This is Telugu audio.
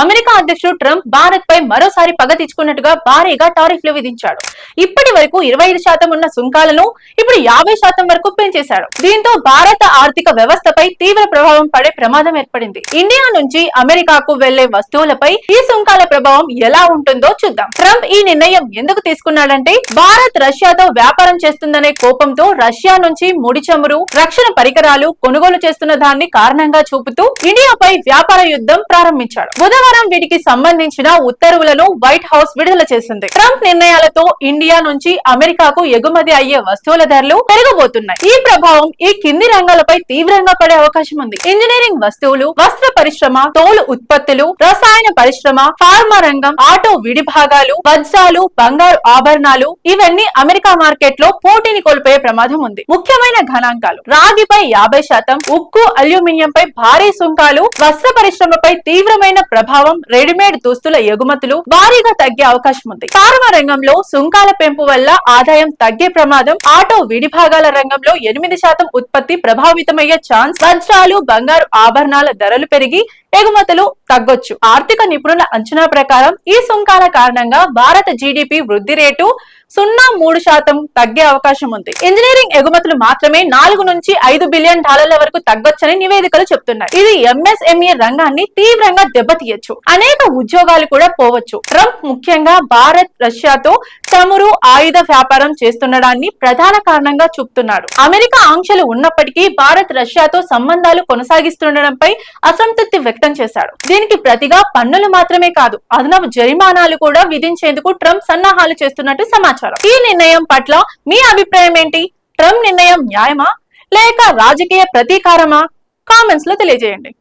అమెరికా అధ్యక్షుడు ట్రంప్ భారత్ పై మరోసారి పగ తెచ్చుకున్నట్టుగా భారీగా టారిఫ్లు విధించాడు. ఇప్పటి వరకు ఇరవై ఐదు శాతం ఉన్న సుంకాలను ఇప్పుడు యాభై శాతం వరకు పెంచేశాడు. దీంతో భారత ఆర్థిక వ్యవస్థపై తీవ్ర ప్రభావం పడే ప్రమాదం ఏర్పడింది. ఇండియా నుంచి అమెరికాకు వెళ్ళే వస్తువులపై ఈ సుంకాల ప్రభావం ఎలా ఉంటుందో చూద్దాం. ట్రంప్ ఈ నిర్ణయం ఎందుకు తీసుకున్నాడంటే భారత్ రష్యాతో వ్యాపారం చేస్తుందనే కోపంతో రష్యా నుంచి ముడి చమురు రక్షణ పరికరాలు కొనుగోలు చేస్తున్న దాన్ని కారణంగా చూపుతూ ఇండియాపై వ్యాపార యుద్ధం ప్రారంభించాడు. బుధవారం వీటికి సంబంధించిన ఉత్తర్వులను వైట్ హౌస్ విడుదల చేసింది. ట్రంప్ నిర్ణయాలతో ఇండియా నుంచి అమెరికాకు ఎగుమతి అయ్యే వస్తువుల ధరలు పెరగబోతున్నాయి. ఈ ప్రభావం ఈ కింది రంగాలపై తీవ్రంగా పడే అవకాశం ఉంది. ఇంజనీరింగ్ వస్తువులు వస్త్ర పరిశ్రమ తోలు ఉత్పత్తులు రసాయన పరిశ్రమ ఫార్మా రంగం ఆటో విడిభాగాలు వజ్రాలు బంగారు ఆభరణాలు ఇవన్నీ అమెరికా మార్కెట్లో పోటీని కోల్పోయే ప్రమాదం ఉంది. ముఖ్యమైన గణాంకాలు. రాగిపై యాభై శాతం ఉక్కు అల్యూమినియం పై భారీ సుంకాలు వస్త్ర పరిశ్రమపై తీవ్రమైన ప్రభావం ప్రభావం రెడీమేడ్ దుస్తుల ఎగుమతులు భారీగా తగ్గే అవకాశం ఉంది ఫార్మా రంగంలో సుంకాల పెంపు వల్ల ఆదాయం తగ్గే ప్రమాదం ఆటో విడిభాగాల రంగంలో ఎనిమిది శాతం ఉత్పత్తి ప్రభావితమయ్యే ఛాన్స్ వజ్రాలు బంగారు ఆభరణాల ధరలు పెరిగి ఎగుమతులు తగ్గొచ్చు. ఆర్థిక నిపుణుల అంచనా ప్రకారం ఈ సుంకాల కారణంగా భారత జీడిపి వృద్ధి రేటు సున్నా మూడు శాతం తగ్గే అవకాశం ఉంది. ఇంజనీరింగ్ ఎగుమతులు మాత్రమే నాలుగు నుంచి ఐదు బిలియన్ డాలర్ల వరకు తగ్గొచ్చని నివేదికలు చెప్తున్నాయి. ఇది ఎంఎస్ఎంఈ రంగాన్ని తీవ్రంగా దెబ్బతీయచ్చు. అనేక ఉద్యోగాలు కూడా పోవచ్చు. ట్రంప్ ముఖ్యంగా భారత్ రష్యాతో చమురు ఆయుధ వ్యాపారం చేస్తుండడాన్ని ప్రధాన కారణంగా చూపుతున్నాడు. అమెరికా ఆంక్షలు ఉన్నప్పటికీ భారత్ రష్యాతో సంబంధాలు కొనసాగిస్తుండడంపై అసంతృప్తి వ్యక్తం చేశాడు. దీనికి ప్రతిగా పన్నులు మాత్రమే కాదు అదనపు జరిమానాలు కూడా విధించేందుకు ట్రంప్ సన్నాహాలు చేస్తున్నట్టు సమాచారం. ఈ నిర్ణయం పట్ల మీ అభిప్రాయం ఏంటి? ట్రంప్ నిర్ణయం న్యాయమా? లేక రాజకీయ ప్రతీకారమా? కామెంట్స్లో తెలియజేయండి.